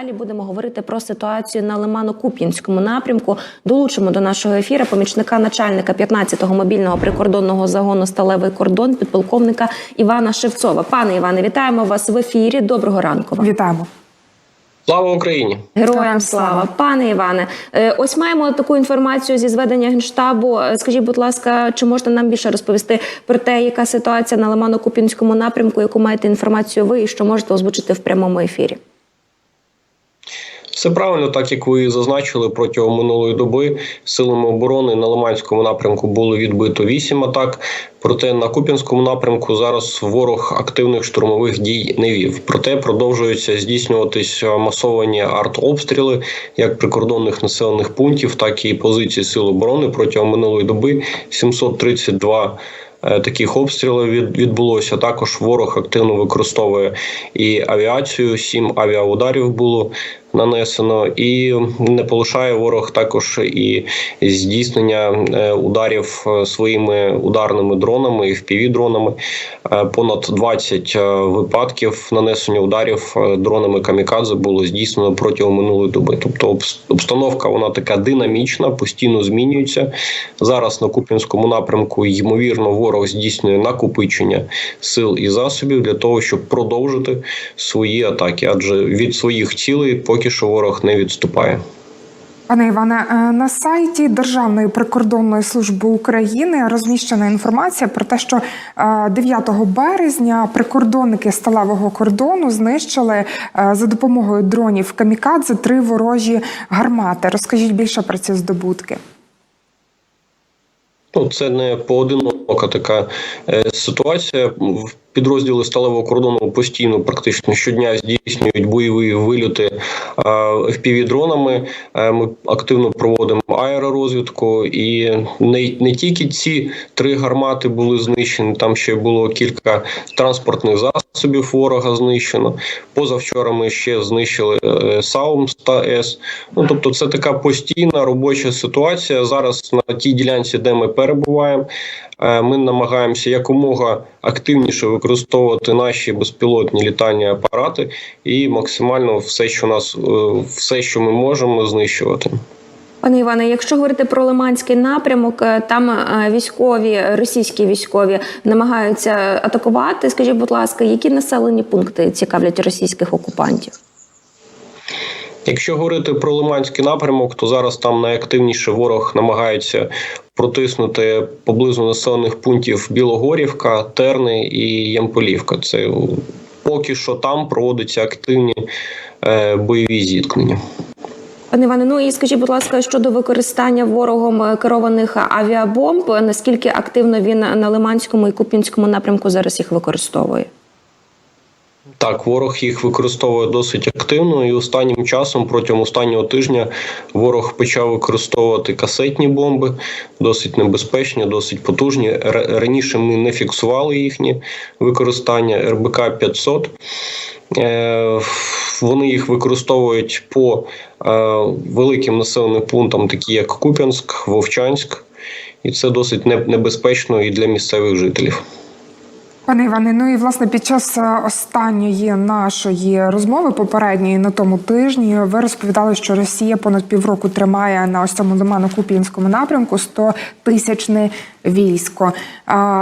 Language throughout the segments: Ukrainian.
далі будемо говорити про ситуацію на Лимано-Куп'янському напрямку. Долучимо до нашого ефіру помічника начальника 15-го мобільного прикордонного загону Сталевий кордон підполковника Івана Шевцова. Пане Іване, вітаємо вас в ефірі. Доброго ранку. вам. Вітаємо. Слава Україні! Героям слава, слава. пане Іване. е, Ось маємо таку інформацію зі зведення генштабу. Е, Скажіть, будь ласка, чи можете нам більше розповісти про те, яка ситуація на Лимано-Куп'янському напрямку, яку маєте інформацію ви і що можете озвучити в прямому ефірі? Все правильно, так як ви зазначили, протягом минулої доби силами оборони на Лиманському напрямку було відбито 8 атак. Проте на Куп'янському напрямку зараз ворог активних штурмових дій не вів. Проте продовжуються здійснюватись масовані артобстріли як прикордонних населених пунктів, так і позицій сил оборони протягом минулої доби 732 е, Таких обстрілів від- відбулося. Також ворог активно використовує і авіацію. Сім авіаударів було нанесено, і не полишає ворог також і здійснення е, ударів е, своїми ударними дронами і впівдронами. Е, Понад 20 е, випадків нанесення ударів дронами камікадзе було здійснено протягом минулої доби. Тобто обстановка вона така динамічна, постійно змінюється. Зараз на Куп'янському напрямку ймовірно ворог здійснює накопичення сил і засобів для того, щоб продовжити свої атаки, адже від своїх цілей поки що ворог не відступає. Пане Іване, е, на сайті Державної прикордонної служби України розміщена інформація про те, що е, 9 березня прикордонники сталевого кордону знищили е, за допомогою дронів камікадзе три ворожі гармати. Розкажіть більше про ці здобутки. Ну, це не поодинока така е, ситуація. В Підрозділи сталевого кордону постійно, практично щодня здійснюють бойові вильоти е, FPV-дронами. Е, Ми активно проводимо аеророзвідку, і не, не тільки ці три гармати були знищені, там ще було кілька транспортних засобів ворога знищено. Позавчора ми ще знищили е, САУМ та С. Ну тобто, це така постійна робоча ситуація. Зараз на тій ділянці, де ми перебуваємо, е, ми намагаємося якомога активніше використовувати наші безпілотні літальні апарати і максимально все, що нас е, все, що ми можемо, знищувати. Пане Іване, якщо говорити про Лиманський напрямок, е, там е, військові, російські військові намагаються атакувати. Скажіть, будь ласка, які населені пункти цікавлять російських окупантів? Якщо говорити про Лиманський напрямок, то зараз там найактивніше ворог намагається протиснути поблизу населених пунктів Білогорівка, Терни і Ямполівка. Це поки що там проводяться активні е, бойові зіткнення. Пане Іване, ну і скажіть, будь ласка, щодо використання ворогом е, керованих авіабомб, наскільки активно він на Лиманському і Куп'янському напрямку зараз їх використовує? Так, ворог їх використовує досить активно, і останнім часом, протягом останнього тижня, ворог почав використовувати касетні бомби, досить небезпечні, досить потужні. Раніше ми не фіксували їхні використання РБК 500. Е, Вони їх використовують по е, великим населеним пунктам, такі як Куп'янськ, Вовчанськ, і це досить небезпечно і для місцевих жителів. Пане Іване, ну і власне під час е, останньої нашої розмови попередньої на тому тижні ви розповідали, що Росія понад півроку тримає на ось цьому лимано-куп'янському напрямку 100 тисячне військо.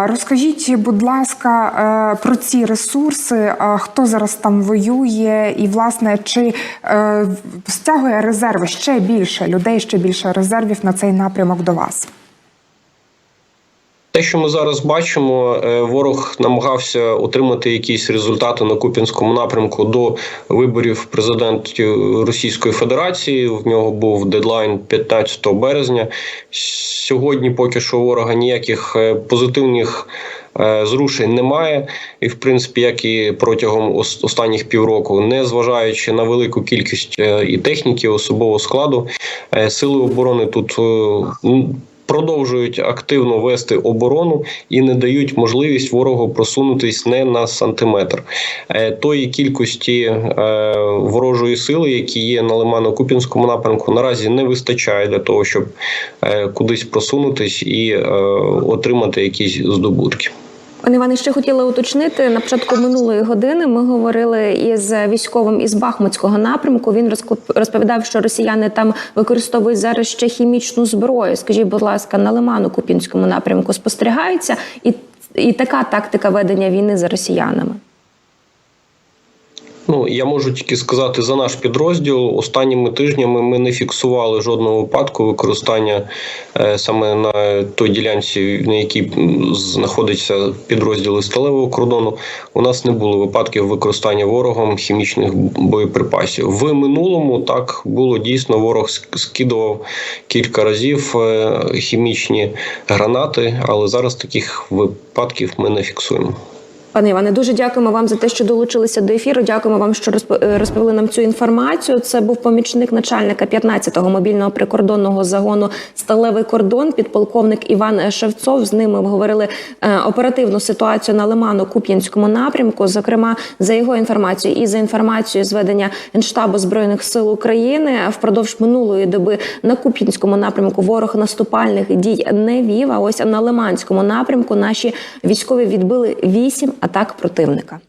Розкажіть, будь ласка, е, про ці ресурси, хто зараз там воює, і власне чи е, стягує резерви ще більше людей, ще більше резервів на цей напрямок до вас? Те, що ми зараз бачимо, е, ворог намагався отримати якісь результати на Куп'янському напрямку до виборів президентів Російської Федерації. В нього був дедлайн 15 березня. Сьогодні поки що ворога ніяких е, позитивних. е, Зрушень немає, і в принципі, як і протягом останніх півроку, не зважаючи на велику кількість і техніки, особового складу, сили оборони тут продовжують активно вести оборону і не дають можливість ворогу просунутись не на сантиметр. Е, Тої кількості е, ворожої сили, які є на Лимано-Купінському напрямку, наразі не вистачає для того, щоб е, кудись просунутись і отримати якісь здобутки. Пане Іване, ще хотіла уточнити на початку минулої години. Ми говорили із військовим із Бахмутського напрямку. Він розповідав, що росіяни там використовують зараз ще хімічну зброю. Скажіть, будь ласка, на Лиману-Купінському напрямку спостерігається і, і така тактика ведення війни за росіянами. Ну я можу тільки сказати за наш підрозділ. Останніми тижнями ми не фіксували жодного випадку використання е, саме на той ділянці, на якій знаходиться підрозділи сталевого кордону. У нас не було випадків використання ворогом хімічних боєприпасів. В минулому так було дійсно. Ворог скидував кілька разів е, хімічні гранати, але зараз таких випадків ми не фіксуємо. Пане Іване, дуже дякуємо вам за те, що долучилися до ефіру. Дякуємо вам, що е, розповіли нам цю інформацію. Це був помічник начальника 15-го мобільного прикордонного загону Сталевий кордон, підполковник Іван Шевцов. З ними обговорили е, оперативну ситуацію на Лиману-Куп'янському напрямку. Зокрема, за його інформацією і за інформацією зведення Генштабу збройних сил України впродовж минулої доби на Куп'янському напрямку ворог наступальних дій не вів. А ось на Лиманському напрямку наші військові відбили вісім атак противника.